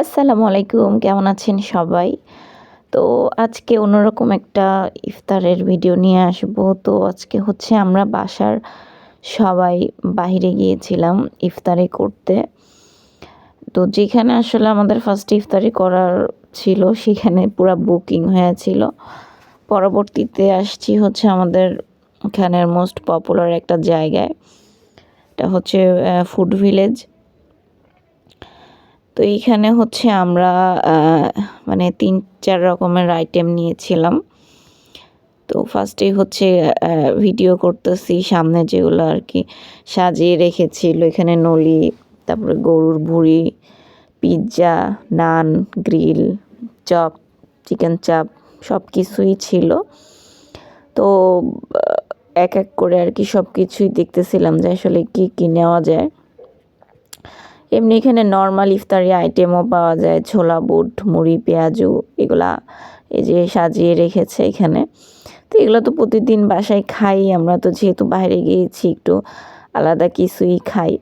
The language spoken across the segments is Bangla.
আসসালামু আলাইকুম, কেমন আছেন সবাই? তো আজকে অন্যরকম একটা ইফতারের ভিডিও নিয়ে আসব। তো আজকে হচ্ছে আমরা বাসার সবাই বাইরে গিয়েছিলাম ইফতারি করতে। তো যেখানে আসলে আমাদের ফার্স্ট ইফতারি করার ছিল, সেখানে পুরো বুকিং হয়েছিল। পরবর্তীতে আসছি হচ্ছে আমাদের এখানের মোস্ট পপুলার একটা জায়গায়। এটা হচ্ছে ফুড ভিলেজ তো এইখানে হচ্ছে আমরা মানে তিন, চার রকমের আইটেম নিয়েছিলাম। তো ফার্স্টে হচ্ছে ভিডিও করতেছি, সামনে যেগুলো আর কি সাজিয়ে রেখেছিল এখানে নলি, তারপরে গরুর ভুড়ি pizza naan grill chop chicken chaap সব কিছুই ছিল। তো এক এক করে আর কি সব কিছুই দেখতেছিলাম যে আসলে কী কী নেওয়া যায়। এমনি এখানে নর্মাল ইফতারি আইটেমও পাওয়া যায়, ছোলা, বুট, মুড়ি, পেঁয়াজু, এগুলা এই যে সাজিয়ে রেখেছে এখানে। তো এগুলো তো প্রতিদিন বাসায় খাই, আমরা তো যেহেতু বাইরে গিয়েছি, একটু আলাদা কিছুই খাই।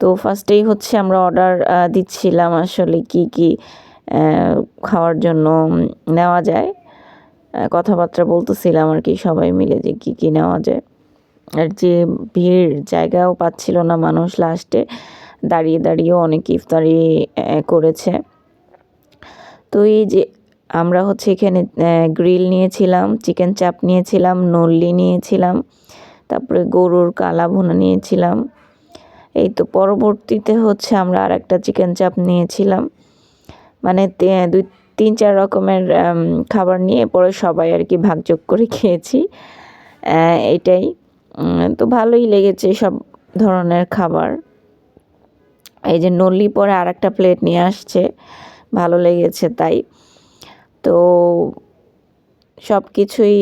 তো ফার্স্টেই হচ্ছে আমরা অর্ডার দিচ্ছিলাম আসলে কি কি খাওয়ার জন্য নেওয়া যায়। কথাবার্তা বলতেছিলাম আর কি সবাই মিলে যে কি কি নেওয়া যায়। আর যে ভিড় জায়গাও পাচ্ছিল না মানুষ লাস্টে দাঁড়িয়ে, দাঁড়িয়েও অনেক ইফতারি করেছে। তো এই যে আমরা হচ্ছে এখানে গ্রিল নিয়েছিলাম, চিকেন চাপ নিয়েছিলাম, নল্লি নিয়েছিলাম, তারপরে গরুর কালা ভুনা নিয়েছিলাম। এই তো পরবর্তীতে হচ্ছে আমরা আর একটা চিকেন চাপ নিয়েছিলাম। মানে দুই, তিন, চার রকমের খাবার নিয়ে পরে সবাই আর কি ভাগযোগ করে খেয়েছি। এটাই। তো ভালোই লেগেছে সব ধরনের খাবার। এই যে নল্লি পরে আর একটা প্লেট নিয়ে আসছে, ভালো লেগেছে তাই। তো সব কিছুই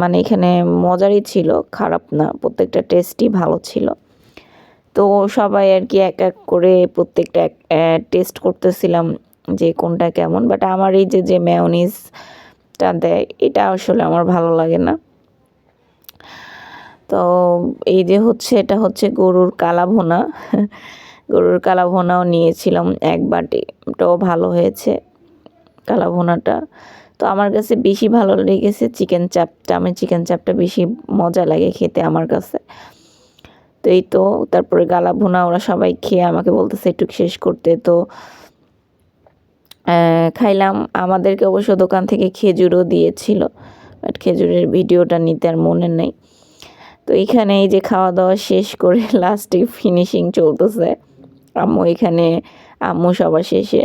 মানে এখানে মজারই ছিল, খারাপ না, প্রত্যেকটা টেস্টই ভালো ছিল। তো সবাই আর কি এক এক করে প্রত্যেকটা টেস্ট করতেছিলাম যে কোনটা কেমন বাট আমার এই যে যে ম্যাওনিজটা দেয়, এটা আসলে আমার ভালো লাগে না। তো এই যে হচ্ছে, এটা হচ্ছে গরুর কালা ভোনা গরুর কালা ভোনাও নিয়েছিলাম এক বাটি, ওটাও ভালো হয়েছে কালা ভোনাটা তো আমার কাছে বেশি ভালো লেগেছে চিকেন চাপটা, আমি চিকেন চাপটা বেশি মজা লাগে খেতে আমার কাছে। তো এই তো, তারপরে গালা ভুনা ওরা সবাই খেয়ে আমাকে বলতেছে একটু শেষ করতে। তো খাইলাম। আমাদেরকে অবশ্য দোকান থেকে খেজুরও দিয়েছিল, বাট খেজুরের ভিডিওটা নিতে আর মনে নেই। তো এখানে এই যে খাওয়া দাওয়া শেষ করে লাস্টে ফিনিশিং চলতেছে। আম্মু এখানে আম্মু সবার শেষে।